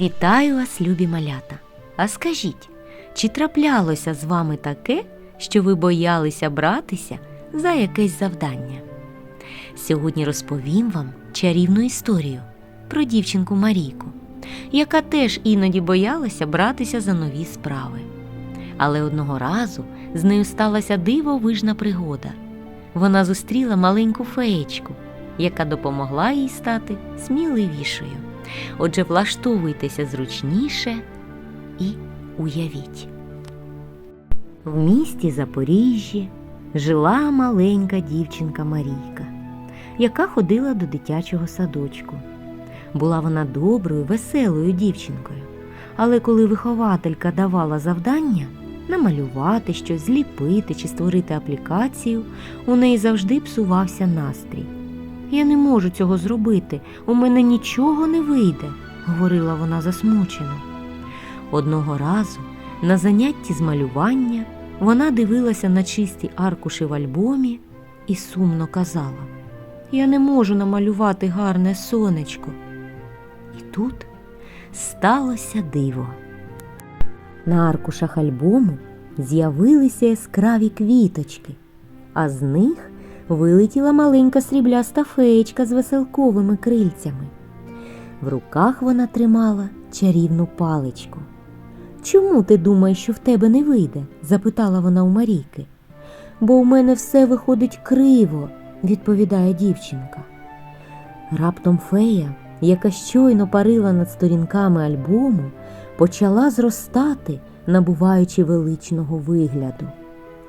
Вітаю вас, любі малята! А скажіть, чи траплялося з вами таке, що ви боялися братися за якесь завдання? Сьогодні розповім вам чарівну історію про дівчинку Марійку, яка теж іноді боялася братися за нові справи. Але одного разу з нею сталася дивовижна пригода. Вона зустріла маленьку феєчку, яка допомогла їй стати сміливішою. Отже, влаштовуйтеся зручніше і уявіть. В місті Запоріжжі жила маленька дівчинка Марійка, яка ходила до дитячого садочку. Була вона доброю, веселою дівчинкою, але коли вихователька давала завдання намалювати щось, зліпити чи створити аплікацію, у неї завжди псувався настрій. Я не можу цього зробити, у мене нічого не вийде, говорила вона засмучено. Одного разу на занятті з малювання вона дивилася на чисті аркуші в альбомі і сумно казала: Я не можу намалювати гарне сонечко. І тут сталося диво. На аркушах альбому з'явилися яскраві квіточки, а з них вилетіла маленька срібляста феєчка з веселковими крильцями. В руках вона тримала чарівну паличку. Чому ти думаєш, що в тебе не вийде? запитала вона у Марійки. Бо у мене все виходить криво, відповідає дівчинка. Раптом фея, яка щойно парила над сторінками альбому, почала зростати, набуваючи величного вигляду.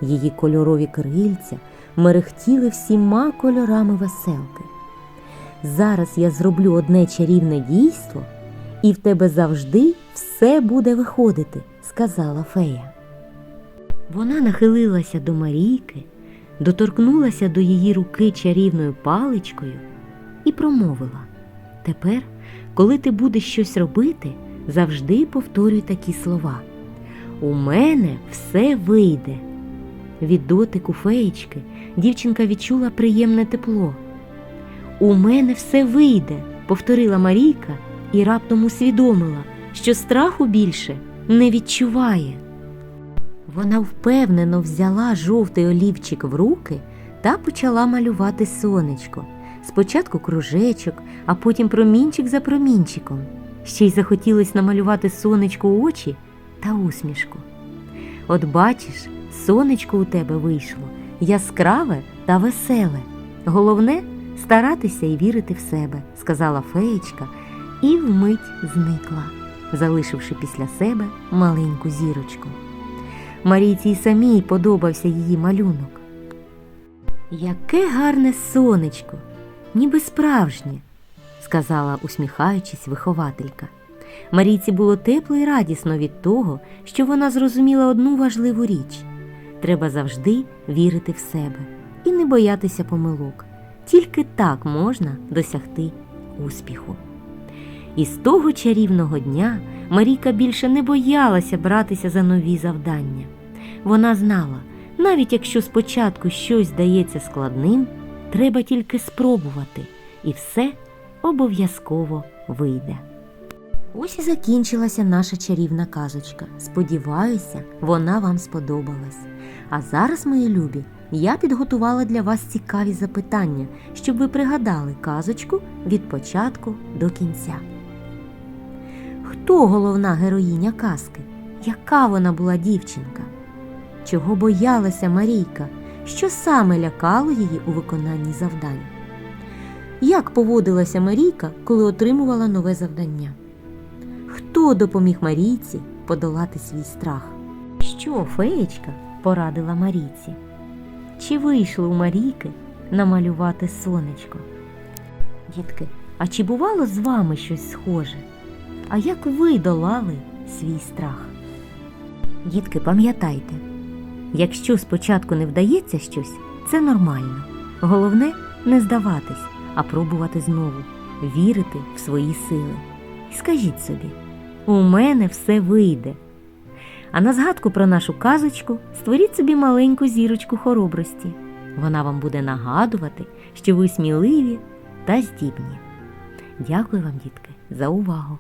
Її кольорові крильця мерехтіли всіма кольорами веселки. Зараз я зроблю одне чарівне дійство, і в тебе завжди все буде виходити, сказала фея. Вона нахилилася до Марійки, доторкнулася до її руки чарівною паличкою і промовила Тепер, коли ти будеш щось робити, завжди повторюй такі слова. У мене все вийде. Від дотику феєчки дівчинка відчула приємне тепло. У мене все вийде, повторила Марійка і раптом усвідомила, що страху більше не відчуває. Вона впевнено взяла жовтий олівчик в руки та почала малювати сонечко. Спочатку кружечок, а потім промінчик за промінчиком. Ще й захотілось намалювати сонечку очі та усмішку. От бачиш, сонечко у тебе вийшло яскраве та веселе. Головне старатися і вірити в себе, сказала феєчка, і вмить зникла, залишивши після себе маленьку зірочку. Марійці й самій подобався її малюнок. Яке гарне сонечко, ніби справжнє, сказала, усміхаючись, вихователька. Марійці було тепло і радісно від того, що вона зрозуміла одну важливу річ треба завжди вірити в себе і не боятися помилок. Тільки так можна досягти успіху. І з того чарівного дня Марійка більше не боялася братися за нові завдання. Вона знала, навіть якщо спочатку щось здається складним, треба тільки спробувати, і все обов'язково вийде. Ось і закінчилася наша чарівна казочка. Сподіваюся, вона вам сподобалась. А зараз, мої любі, я підготувала для вас цікаві запитання, щоб ви пригадали казочку від початку до кінця. Хто головна героїня казки? Яка вона була дівчинка? Чого боялася Марійка? Що саме лякало її у виконанні завдань? Як поводилася Марійка, коли отримувала нове завдання? Хто допоміг Марійці подолати свій страх? Що феєчка порадила Марійці? Чи вийшло у Марійки намалювати сонечко? Дітки, а чи бувало з вами щось схоже? А як ви долали свій страх? Дітки, пам'ятайте, якщо спочатку не вдається щось, це нормально. Головне не здаватись, а пробувати знову, вірити в свої сили. І скажіть собі, у мене все вийде. А на згадку про нашу казочку створіть собі маленьку зірочку хоробрості. Вона вам буде нагадувати, що ви сміливі та здібні. Дякую вам, дітки, за увагу!